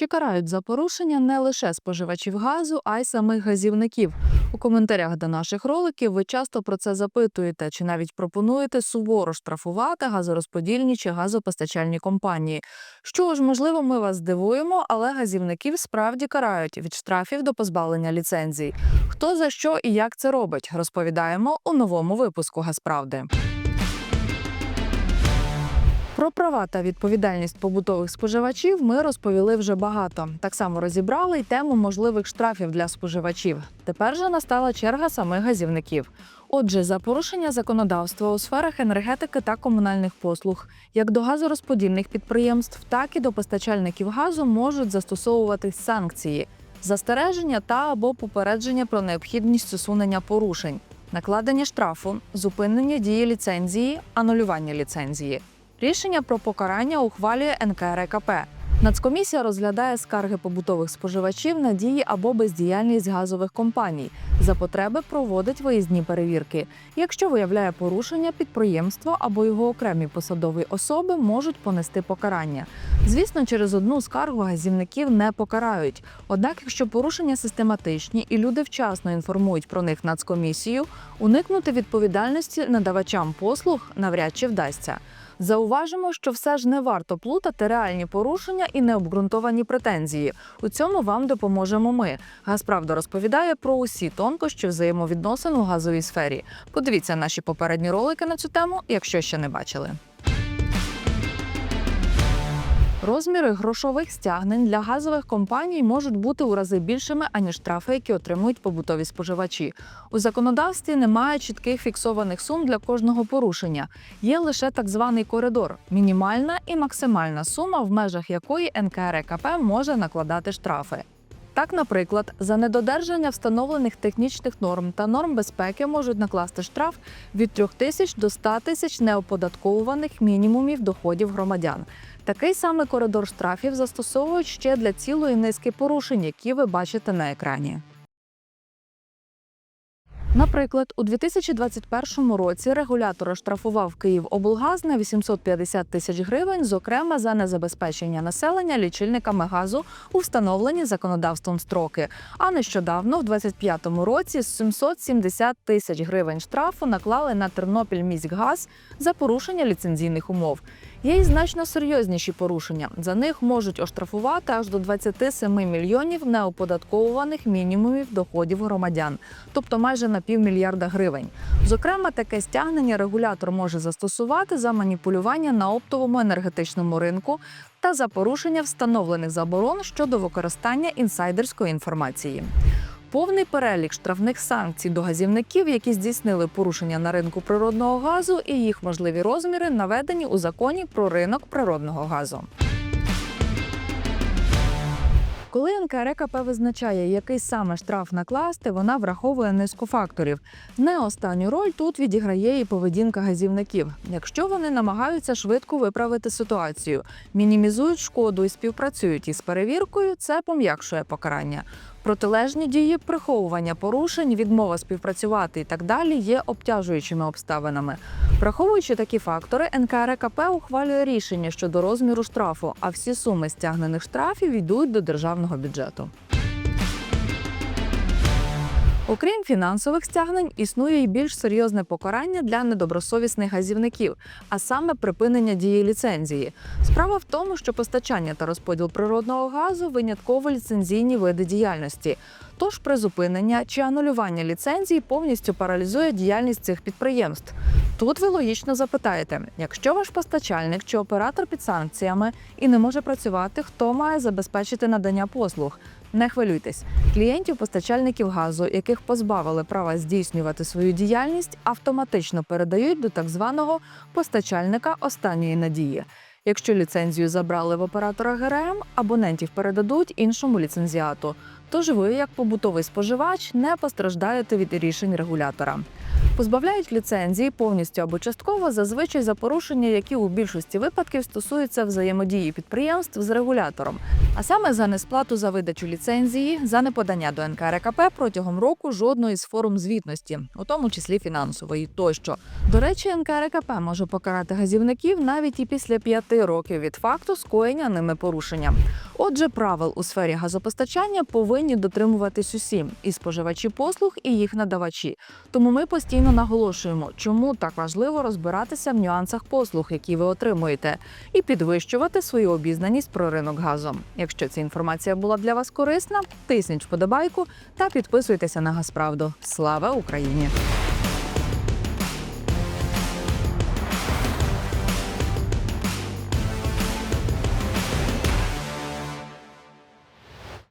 Чи карають за порушення не лише споживачів газу, а й самих газівників? У коментарях до наших роликів ви часто про це запитуєте, чи навіть пропонуєте суворо штрафувати газорозподільні чи газопостачальні компанії. Що ж, можливо, ми вас здивуємо, але газівників справді карають від штрафів до позбавлення ліцензій. Хто за що і як це робить, розповідаємо у новому випуску Газправди. Про права та відповідальність побутових споживачів ми розповіли вже багато. Так само розібрали й тему можливих штрафів для споживачів. Тепер же настала черга самих газівників. Отже, за порушення законодавства у сферах енергетики та комунальних послуг, як до газорозподільних підприємств, так і до постачальників газу можуть застосовуватись санкції, застереження та або попередження про необхідність усунення порушень, накладення штрафу, зупинення дії ліцензії, анулювання ліцензії. Рішення про покарання ухвалює НКРКП. Нацкомісія розглядає скарги побутових споживачів на дії або бездіяльність газових компаній. За потреби проводить виїзні перевірки. Якщо виявляє порушення, підприємство або його окремі посадові особи можуть понести покарання. Звісно, через одну скаргу газівників не покарають. Однак, якщо порушення систематичні і люди вчасно інформують про них нацкомісію, уникнути відповідальності надавачам послуг навряд чи вдасться. Зауважимо, що все ж не варто плутати реальні порушення і необґрунтовані претензії. У цьому вам допоможемо ми. Газправда розповідає про усі тонкощі взаємовідносин у газовій сфері. Подивіться наші попередні ролики на цю тему, якщо ще не бачили. Розміри грошових стягнень для газових компаній можуть бути у рази більшими аніж штрафи, які отримують побутові споживачі. У законодавстві немає чітких фіксованих сум для кожного порушення. Є лише так званий коридор мінімальна і максимальна сума, в межах якої НКРКП може накладати штрафи. Так, наприклад, за недодержання встановлених технічних норм та норм безпеки можуть накласти штраф від 3 тисяч до 100 тисяч неоподаткованих мінімумів доходів громадян. Такий самий коридор штрафів застосовують ще для цілої низки порушень, які ви бачите на екрані. Наприклад, у 2021 році регулятор оштрафував Київоблгаз на 850 тисяч гривень, зокрема за незабезпечення населення лічильниками газу у встановлені законодавством строки. А нещодавно, в 2025 році, 770 тисяч гривень штрафу наклали на Тернопільміськгаз за порушення ліцензійних умов. Є й значно серйозніші порушення. За них можуть оштрафувати аж до 27 мільйонів неоподатковуваних мінімумів доходів громадян, тобто майже на півмільярда гривень. Зокрема, таке стягнення регулятор може застосувати за маніпулювання на оптовому енергетичному ринку та за порушення встановлених заборон щодо використання інсайдерської інформації. Повний перелік штрафних санкцій до газівників, які здійснили порушення на ринку природного газу, і їх можливі розміри наведені у законі про ринок природного газу. Коли НКРКП визначає, який саме штраф накласти, вона враховує низку факторів. Не останню роль тут відіграє і поведінка газівників. Якщо вони намагаються швидко виправити ситуацію, мінімізують шкоду і співпрацюють із перевіркою, це пом'якшує покарання. Протилежні дії приховування порушень, відмова співпрацювати і так далі є обтяжуючими обставинами. Враховуючи такі фактори, НКРКП ухвалює рішення щодо розміру штрафу, а всі суми стягнених штрафів йдуть до державного бюджету. Окрім фінансових стягнень, існує й більш серйозне покарання для недобросовісних газівників, а саме припинення дії ліцензії. Справа в тому, що постачання та розподіл природного газу винятково ліцензійні види діяльності. Тож призупинення чи анулювання ліцензії повністю паралізує діяльність цих підприємств. Тут ви логічно запитаєте: якщо ваш постачальник чи оператор під санкціями і не може працювати, хто має забезпечити надання послуг? Не хвилюйтесь, клієнтів постачальників газу, яких позбавили права здійснювати свою діяльність, автоматично передають до так званого постачальника останньої надії. Якщо ліцензію забрали в оператора ГРМ, абонентів передадуть іншому ліцензіату. Тож ви, як побутовий споживач, не постраждаєте від рішень регулятора. Позбавляють ліцензії повністю або частково зазвичай за порушення, які у більшості випадків стосуються взаємодії підприємств з регулятором, а саме за несплату за видачу ліцензії, за неподання до НКРКП протягом року жодної з форм звітності, у тому числі фінансової тощо. До речі, НКРКП може покарати газівників навіть і після п'яти років від факту скоєння ними порушення. Отже, правил у сфері газопостачання повинні дотримуватись усі і споживачі послуг, і їх надавачі. Тому ми постійно наголошуємо, чому так важливо розбиратися в нюансах послуг, які ви отримуєте, і підвищувати свою обізнаність про ринок газу. Якщо ця інформація була для вас корисна, тисніть вподобайку та підписуйтеся на Газправду. Слава Україні!